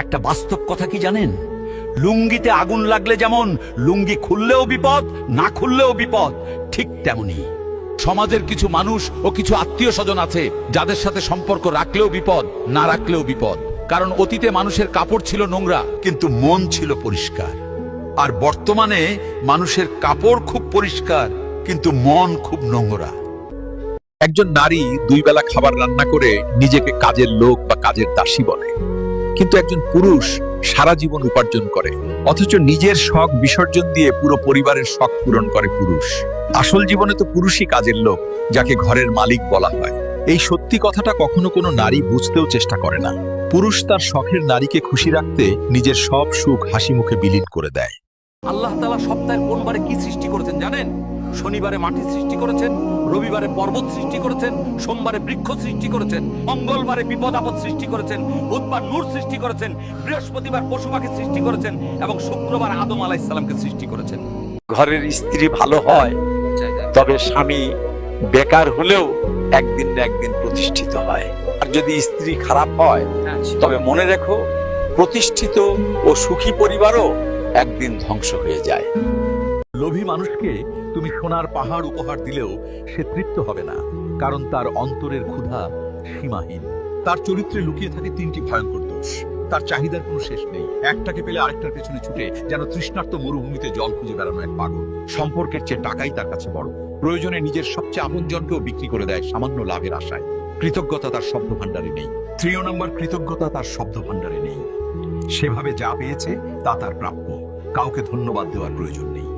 একটা বাস্তব কথা কি জানেন? লুঙ্গিতে আগুন লাগলে যেমন লুঙ্গি খুললেও বিপদ, না খুললেও বিপদ, ঠিক তেমনি। সমাজের কিছু মানুষ ও কিছু আত্মীয় স্বজন আছে যাদের সাথে সম্পর্ক রাখলেও বিপদ, না রাখলেও বিপদ। কারণ অতীতে মানুষের কাপড় ছিল নোংরা, কিন্তু মন ছিল পরিষ্কার। আর বর্তমানে মানুষের কাপড় খুব পরিষ্কার, কিন্তু মন খুব নোংরা। একজন নারী দুই বেলা খাবার রান্না করে নিজেকে কাজের লোক বা কাজের দাসী বলে। কিন্তু একজন পুরুষ সারা জীবন উপার্জন করে, অথচ নিজের শখ বিসর্জন দিয়ে পুরো পরিবারের শখ পূরণ করে পুরুষ। আসল জীবনে তো পুরুষই কাজের লোক, যাকে ঘরের মালিক বলা হয়। এই সত্যি কথাটা কখনো কোনো নারী বুঝতেও চেষ্টা করে না। পুরুষ তার শখের নারীকে খুশি রাখতে নিজের সব সুখ হাসি মুখে বিলীন করে দেয়। আল্লাহ তালা সপ্তাহের কোন বারে কি সৃষ্টি করেছেন জানেন? শনিবারে মাটি সৃষ্টি করেছেন, রবিবারে পর্বত সৃষ্টি করেছেন, সোমবারে বৃক্ষ সৃষ্টি করেছেন, মঙ্গলবারে বিপদ আপদ সৃষ্টি করেছেন, বুধবার নূর সৃষ্টি করেছেন, বৃহস্পতিবার পশু পাখি সৃষ্টি করেছেন এবং শুক্রবার আদম আলাইসালামকে সৃষ্টি করেছেন। ঘরের স্ত্রী ভালো হয়, তবে স্বামী বেকার হলেও একদিন না একদিন প্রতিষ্ঠিত হয়। আর যদি স্ত্রী খারাপ হয়, তবে মনে রেখো, প্রতিষ্ঠিত ও সুখী পরিবারও একদিন ধ্বংস হয়ে যায়। লোভী মানুষকে তুমি সোনার পাহাড় উপহার দিলেও সে তৃপ্ত হবে না, কারণ তার অন্তরের ক্ষুধা সীমাহীন। তার চরিত্রে লুকিয়ে থাকে তিনটি ভয়ঙ্কর দোষ। তার চাহিদার কোনো শেষ নেই। একটাকে পেলে আরেকটার পেছনে ছুটে যেন তৃষ্ণার্ত মরুভূমিতে জল খুঁজে বেড়ানো এক পাগল। সম্পর্কের চেয়ে টাকাই তার কাছে বড়। প্রয়োজনে নিজের সবচেয়ে আপনজনকেও বিক্রি করে দেয় সামান্য লাভের আশায়। কৃতজ্ঞতা তার শব্দ ভাণ্ডারে নেই। তৃতীয় নম্বর, কৃতজ্ঞতা তার শব্দ ভাণ্ডারে নেই। সেভাবে যা পেয়েছে তা তার প্রাপ্য। কাউকে ধন্যবাদ দেওয়ার প্রয়োজন নেই।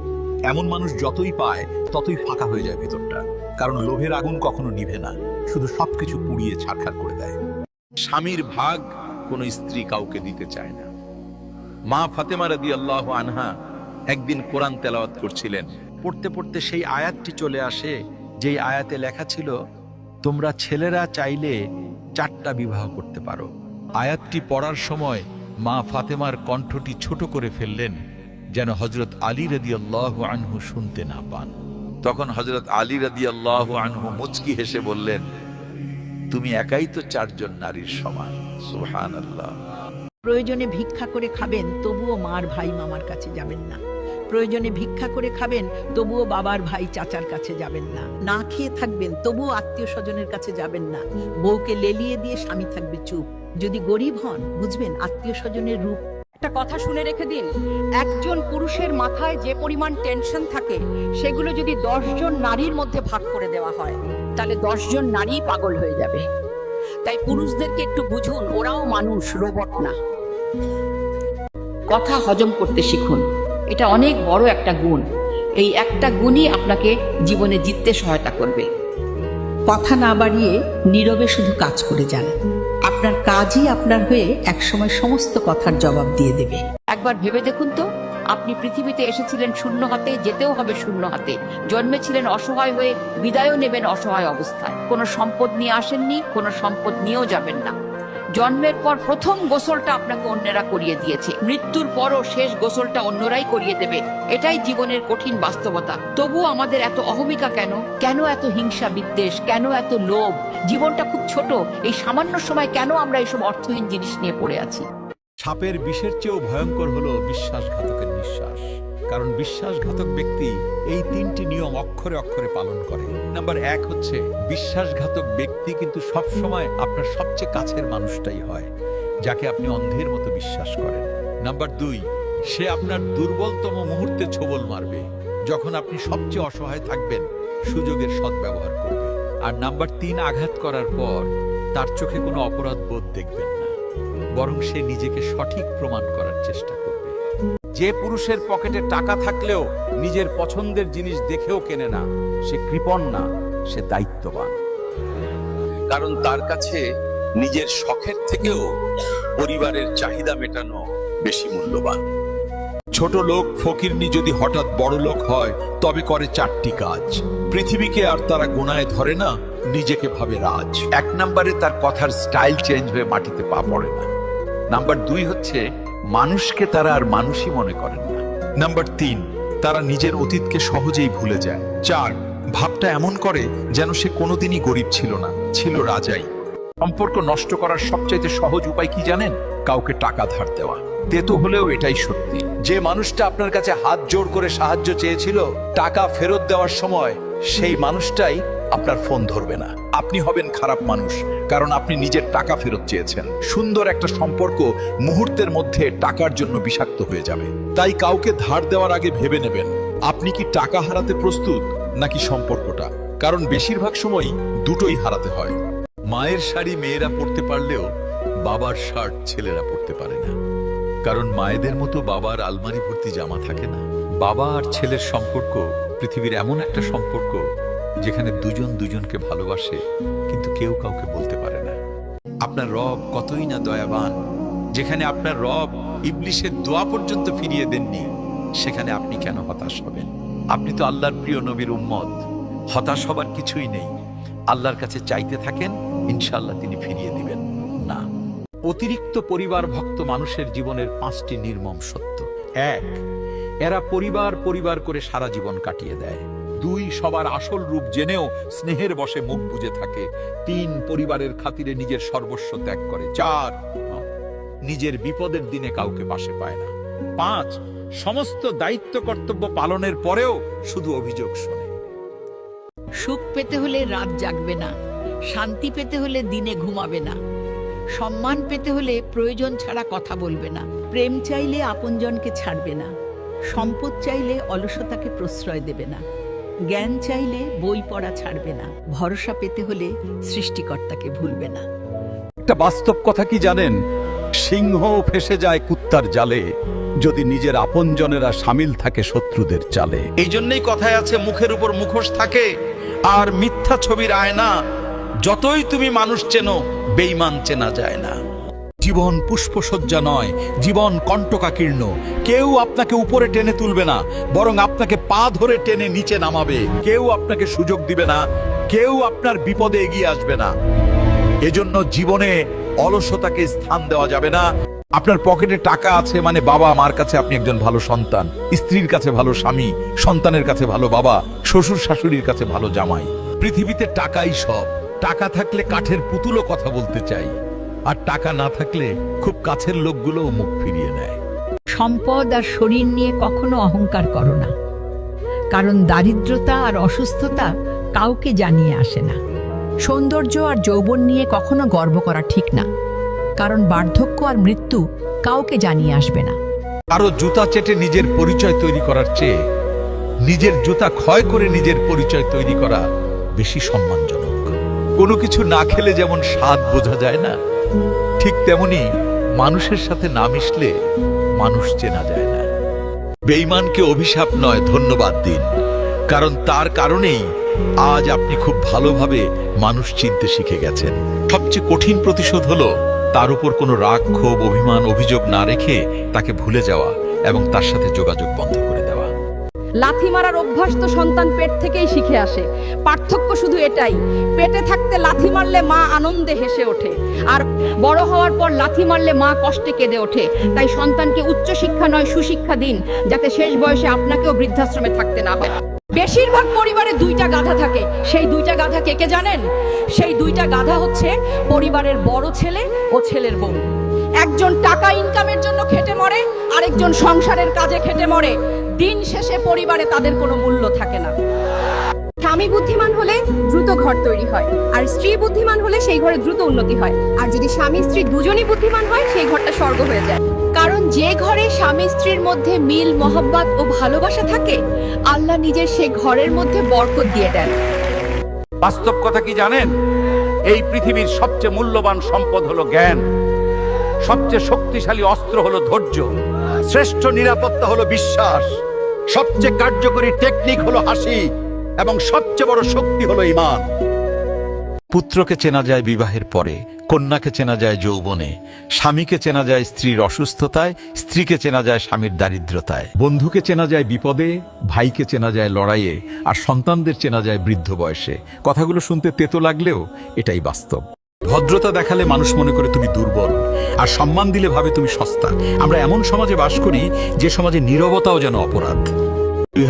এমন মানুষ যতই পায়, ততই ফাঁকা হয়ে যায় ভেতরটা। কারণ লোভের আগুন কখনো নিভে না, শুধু সবকিছু পুড়িয়ে ছাড়খাড় করে দেয়। স্বামীর ভাগ কোনো স্ত্রী কাউকে দিতে চায় না। মা ফাতেমা রাদি আল্লাহ আনহা একদিন কোরআন তেলাওয়াত করছিলেন। পড়তে পড়তে সেই আয়াতটি চলে আসে, যেই আয়াতে লেখা ছিল, তোমরা ছেলেরা চাইলে চারটা বিবাহ করতে পারো। আয়াতটি পড়ার সময় মা ফাতেমার কণ্ঠটি ছোট করে ফেললেন। যেন হজরত আলী রাদি আল্লাহ আনহু শুনতে না পান। তখন হজরত আলী রাদি আল্লাহ আনহু মুচকি হেসে বললেন তুমি একাই তো চারজন নারীর সমান। সুহান আল্লাহ প্রয়োজনে ভিক্ষা করে খাবেন তবুও মার ভাই মামার কাছে যাবেন না। প্রয়োজনে ভিক্ষা করে খাবেন তবুও বাবার ভাই চাচার কাছে যাবেন না। না খেয়ে থাকবেন তবুও আত্মীয় স্বজনের কাছে যাবেন না। বউকে লেলিয়ে দিয়ে স্বামী থাকবে চুপ। যদি গরিব হন বুঝবেন আত্মীয় স্বজনের রূপ একটা কথা শুনে রেখে দিন। একজন পুরুষের মাথায় যে পরিমাণ টেনশন থাকে, সেগুলো যদি দশজন নারীর মধ্যে ভাগ করে দেওয়া হয়, তাহলে দশজন নারী পাগল হয়ে যাবে। তাই পুরুষদেরকে একটু বুঝুন, ওরাও মানুষ রোবট না। কথা হজম করতে শিখুন। এটা অনেক বড় একটা গুণ। এই একটা গুণই আপনাকে জীবনে জিততে সহায়তা করবে। কথা না বাড়িয়ে নীরবে শুধু কাজ করে যান। আপনার কাজই আপনার হয়ে একসময় সমস্ত কথার জবাব দিয়ে দেবে। একবার ভেবে দেখুন তো, আপনি পৃথিবীতে এসেছিলেন শূন্য হাতে, যেতেও হবে শূন্য হাতে। জন্মেছিলেন অসহায় হয়ে, বিদায়ও নেবেন অসহায় অবস্থায়। কোনো সম্পদ নিয়ে আসেননি, কোনো সম্পদ নিয়েও যাবেন না। জন্মের পর প্রথম গোসলটা আপনাকে অন্যেরা করিয়ে দিয়েছে। মৃত্যুর পরও শেষ গোসলটা অন্যরাই করিয়ে দেবে। এটাই জীবনের কঠিন বাস্তবতা। তবুও আমাদের এত অহমিকা কেন? কেন এত হিংসা বিদ্বেষ? কেন এত লোভ? জীবনটা খুব ছোট। এই সামান্য সময় কেন আমরা এসব অর্থহীন জিনিস নিয়ে পড়ে আছি? সাপের বিষের চেয়েও ভয়ঙ্কর হলো বিশ্বাসঘাতকের নিঃশ্বাস। কারণ বিশ্বাসঘাতক ব্যক্তি এই তিনটি নিয়ম অক্ষরে অক্ষরে পালন করে। নাম্বার এক হচ্ছে, বিশ্বাসঘাতক ব্যক্তি কিন্তু সব সময় আপনার সবচেয়ে কাছের মানুষটাই হয়, যাকে আপনি অন্ধের মতো বিশ্বাস করেন। নাম্বার দুই, সে আপনার দুর্বলতম মুহূর্তে ছোবল মারবে, যখন আপনি সবচেয়ে অসহায় থাকবেন, সুযোগের সদ্ব্যবহার করবে। আর নাম্বার তিন, আঘাত করার পর তার চোখে কোনো অপরাধ বোধ দেখবেন না, বরং সে নিজেকে সঠিক প্রমাণ করার চেষ্টা যে পুরুষের পকেটে টাকা থাকলেও নিজের পছন্দের জিনিস দেখেও কেনে না সে কৃপণ না সে দায়িত্ববান। কারণ তার কাছে নিজের শখের থেকেও পরিবারের চাহিদা মেটানো বেশি মূল্যবান। ছোট লোক ফকিরনি যদি হঠাৎ বড় লোক হয় তবে করে চারটি কাজ। পৃথিবীকে আর তারা গোনায় ধরে না নিজেকে ভাবে রাজ। এক নম্বরে তার কথার স্টাইল চেঞ্জ হয়ে মাটিতে পা পড়ে না। নাম্বার দুই হচ্ছে মানুষকে তারা আর মানুষই মনে করেন না। নাম্বার তিন তারা নিজের অতীতকে সহজেই ভুলে যায়। চার ভাবটা এমন করে যেন সে কোনোদিনই গরিব ছিল না ছিল রাজাই। সম্পর্ক নষ্ট করার সবচাইতে সহজ উপায় কি জানেন? কাউকে টাকা ধার দেওয়া। তেতো হলেও এটাই সত্যি। যে মানুষটা আপনার কাছে হাত জোড় করে সাহায্য চেয়েছিল টাকা ফেরত দেওয়ার সময় সেই মানুষটাই আপনার ফোন ধরবে না। আপনি হবেন খারাপ মানুষ, কারণ আপনি নিজের টাকা ফেরত চেয়েছেন। সুন্দর একটা সম্পর্ক মুহূর্তের মধ্যে টাকার জন্য বিষাক্ত হয়ে যাবে। তাই কাউকে ধার দেওয়ার আগে ভেবে নেবেন, আপনি কি টাকা হারাতে প্রস্তুত নাকি সম্পর্কটা? কারণ বেশিরভাগ সময় দুটোই হারাতে হয়। মায়ের শাড়ি মেয়েরা পরতে পারলেও বাবার শার্ট ছেলেরা পরতে পারে না। কারণ মায়েদের মতো বাবার আলমারি ভর্তি জামা থাকে না। বাবা আর ছেলের সম্পর্ক, পৃথিবীর এমন একটা সম্পর্ক যেখানে দুজন দুজনকে ভালোবাসে, কিন্তু কেউ কাউকে বলতে পারে না। আপনার রব কতই না দয়াবান, যেখানে আপনার রব ইবলিশের দোয়া পর্যন্ত ফিরিয়ে দেননি, সেখানে আপনি কেন হতাশ হবেন? আপনি তো আল্লাহর প্রিয় নবীর উম্মত, হতাশ হবার কিছুই নেই। আল্লাহর কাছে চাইতে থাকেন ইনশাল্লাহ তিনি ফিরিয়ে দিবেন। না। অতিরিক্ত পরিবার ভক্ত মানুষের জীবনের পাঁচটি নির্মম সত্য। এক, এরা পরিবার পরিবার করে সারা জীবন কাটিয়ে দেয়। দুই সবার আসল রূপ জেনেও স্নেহের বসে মুখ বুজে থাকে। তিন পরিবারের খাতিরে নিজের সর্বস্ব ত্যাগ করে। চার, নিজের বিপদের দিনে কাউকে পাশে পায় না। পাঁচ, সমস্ত দায়িত্ব কর্তব্য পালনের পরেও শুধু অভিযোগ শোনে। সুখ পেতে হলে রাত জাগবে না। শান্তি পেতে হলে দিনে ঘুমাবে না। সম্মান পেতে হলে প্রয়োজন ছাড়া কথা বলবে না। প্রেম চাইলে আপনজনকে ছাড়বে না। সম্পদ চাইলে অলসতাকে প্রশ্রয় দেবে না। জ্ঞান চাইলে বই পড়া ছাড়বে না। ভরসা পেতে হলে সৃষ্টিকর্তাকে ভুলবে না। একটা বাস্তব কথা কি জানেন? সিংহ ফেসে যায় কুত্তার জালে। যদি নিজের আপনজনেরা সামিল থাকে শত্রুদের চালে। এই জন্যই কথায় আছে মুখের উপর মুখোশ থাকে আর মিথ্যা ছবির আয়না যতই তুমি মানুষ চেনো বেইমান চেনা যায় না। জীবন পুষ্পসজ্জা নয়, জীবন কণ্টকাকীর্ণ। কেউ আপনাকে উপরে টেনে তুলবে না, বরং আপনাকে পা ধরে টেনে নিচে নামাবে। কেউ আপনাকে সুযোগ দিবে না, কেউ আপনার বিপদে এগিয়ে আসবে না। এজন্য জীবনে অলসতাকে স্থান দেওয়া যাবে না। আপনার পকেটে টাকা আছে মানে বাবা, মার কাছে আপনি একজন ভালো সন্তান, স্ত্রীর কাছে ভালো স্বামী, সন্তানের কাছে ভালো বাবা, শ্বশুর শাশুড়ির কাছে ভালো জামাই। পৃথিবীতে টাকাই সব। টাকা থাকলে কাঠের পুতুলও কথা বলতে চাই। আর টাকা না থাকলে খুব কাছের লোকগুলোও মুখ ফিরিয়ে নেয়। সম্পদ আর শরীর নিয়ে কখনো অহংকার করো না। কারণ দারিদ্রতা আর অসুস্থতা কাউকে জানিয়ে আসে না। সৌন্দর্য আর যৌবন নিয়ে কখনো গর্ব করা ঠিক না। কারণ বার্ধক্য আর মৃত্যু কাউকে জানিয়ে আসবে না। কারও জুতা চেটে নিজের পরিচয় তৈরি করার চেয়ে নিজের জুতা ক্ষয় করে নিজের পরিচয় তৈরি করা বেশি সম্মানজনক। কোনো কিছু না খেলে যেমন স্বাদ বোঝা যায় না ঠিক তেমনি মানুষের সাথে না মিশলে মানুষ চেনা যায় না। বেঈমানকে অভিশাপ নয়, ধন্যবাদ দিন। কারণ তার কারণেই আজ আপনি খুব ভালোভাবে মানুষ চিনতে শিখে গেছেন। সবচেয়ে কঠিন প্রতিশোধ হলো তার উপর কোনো রাগ, ক্ষোভ, অভিমান, অভিযোগ না রেখে তাকে ভুলে যাওয়া এবং তার সাথে যোগাযোগ বন্ধ করে লাথি মারার অভ্যাস তো সন্তান পেট থেকেই শিখে আসে। পার্থক্য শুধু এটাই, পেটে থাকতে লাথি মারলে মা আনন্দে হেসে ওঠে, আর বড় হওয়ার পর লাথি মারলে মা কষ্টে কেঁদে ওঠে। তাই সন্তানকে উচ্চ শিক্ষা নয়, সুশিক্ষা দিন, যাতে শেষ বয়সে আপনাকেও বৃদ্ধাশ্রমে থাকতে না হয়। বেশিরভাগ পরিবারে দুইটা গাধা থাকে। সেই দুইটা গাধা কে কে জানেন? সেই দুইটা গাধা হচ্ছে পরিবারের বড় ছেলে ও ছেলের বউ। একজন টাকা ইনকামের জন্য খেটে মরে আরেকজন সংসারের কাজে খেটে মরে। দিন শেষে পরিবারে তাদের কোনো মূল্য থাকে না। স্বামী বুদ্ধিমান হলে দ্রুত ঘর তৈরি হয় আর স্ত্রী বুদ্ধিমান হলে সেই ঘরে দ্রুত উন্নতি হয়। আর যদি স্বামী স্ত্রী দুজনই বুদ্ধিমান হয় সেই ঘরটা স্বর্গ হয়ে যায়। কারণ যে ঘরে স্বামী স্ত্রীর মধ্যে মিল মহব্বত ও ভালোবাসা থাকে আল্লাহ নিজের সেই ঘরের মধ্যে বরকত দিয়ে দেন। বাস্তব কথা কি জানেন? এই পৃথিবীর সবচেয়ে মূল্যবান সম্পদ হলো জ্ঞান। সবচেয়ে শক্তিশালী অস্ত্র হলো ধৈর্য। শ্রেষ্ঠ নিরাপত্তা হলো বিশ্বাস। সবচেয়ে কার্যকরী টেকনিক হলো হাসি এবং সবচেয়ে বড় শক্তি হলো ইমান। পুত্রকে চেনা যায় বিবাহের পরে, কন্যাকে চেনা যায় যৌবনে, স্বামীকে চেনা যায় স্ত্রীর অসুস্থতায়, স্ত্রীকে চেনা যায় স্বামীর দারিদ্রতায়। বন্ধুকে চেনা যায় বিপদে, ভাইকে চেনা যায় লড়াইয়ে, আর সন্তানদের চেনা যায় বৃদ্ধ বয়সে। কথাগুলো শুনতে তেতো লাগলেও এটাই বাস্তব। ভদ্রতা দেখালে মানুষ মনে করে তুমি দুর্বল, আর সম্মান দিলে ভাবে তুমি সস্তা। আমরা এমন সমাজে বাস করি যে সমাজে নীরবতাও যেন অপরাধ। দুই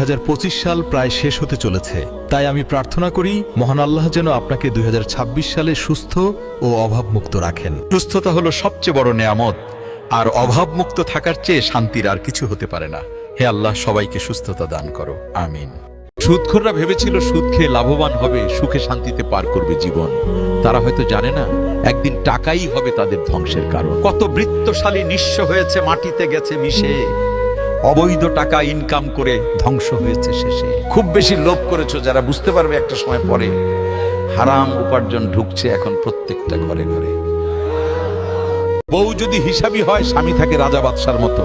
সাল প্রায় শেষ হতে চলেছে। তাই আমি প্রার্থনা করি, মহান আল্লাহ যেন আপনাকে দুই হাজার ছাব্বিশ সালে সুস্থ ও অভাবমুক্ত রাখেন। সুস্থতা হলো সবচেয়ে বড় নেয়ামত, আর অভাবমুক্ত থাকার চেয়ে শান্তির আর কিছু হতে পারে না। হে আল্লাহ, সবাইকে সুস্থতা দান করো। আমিন। সুদখোররা ভেবেছিল সুদ খেয়ে লাভবান হবে, সুখে শান্তিতে পার করবে জীবন। তারা হয়তো জানে না, একদিন টাকাই হবে তাদের ধ্বংসের কারণ। কত বৃত্তশালী নিঃস্ব হয়েছে, মাটিতে গেছে মিশে। অবৈধ টাকা ইনকাম করে ধ্বংস হয়েছে শেষে। খুব বেশি লোভ করেছ যারা বুঝতে পারবে একটা সময় পরে। হারাম উপার্জন ঢুকছে এখন প্রত্যেকটা ঘরে ঘরে। বউ যদি হিসাবি হয়, স্বামী থাকে রাজা বাদশার মতো।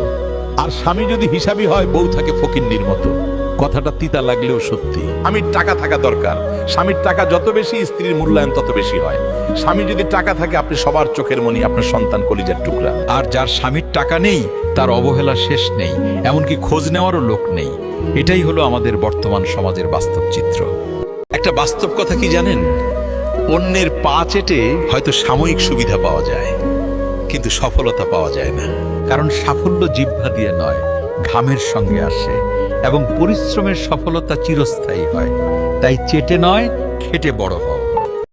আর স্বামী যদি হিসাবি হয়, বউ থাকে ফকিন্নির মতো। কথাটা তিতা লাগলেও সত্যি। আমি টাকা থাকা দরকার। স্বামীর টাকা যত বেশি স্ত্রীর মূল্যায়ন তত বেশি হয়। স্বামী যদি টাকা থাকে আপনি সবার চোখের মনি আপনার সন্তান কলিজার টুকরা। আর যার স্বামীর টাকা নেই তার অবহেলা শেষ নেই এমনকি খোঁজ নেওয়ারও লোক নেই। এটাই হলো আমাদের বর্তমান সমাজের বাস্তব চিত্র। একটা বাস্তব কথা কি জানেন? অন্যের পা চেটে হয়তো সাময়িক সুবিধা পাওয়া যায় কিন্তু সফলতা পাওয়া যায় না। কারণ সাফল্য জিহ্বা দিয়ে নয় ঘামের সঙ্গে আসে। এবং পরিশ্রমের সফলতা চিরস্থায়ী হয়। তাই চেটে নয় খেটে বড় হও।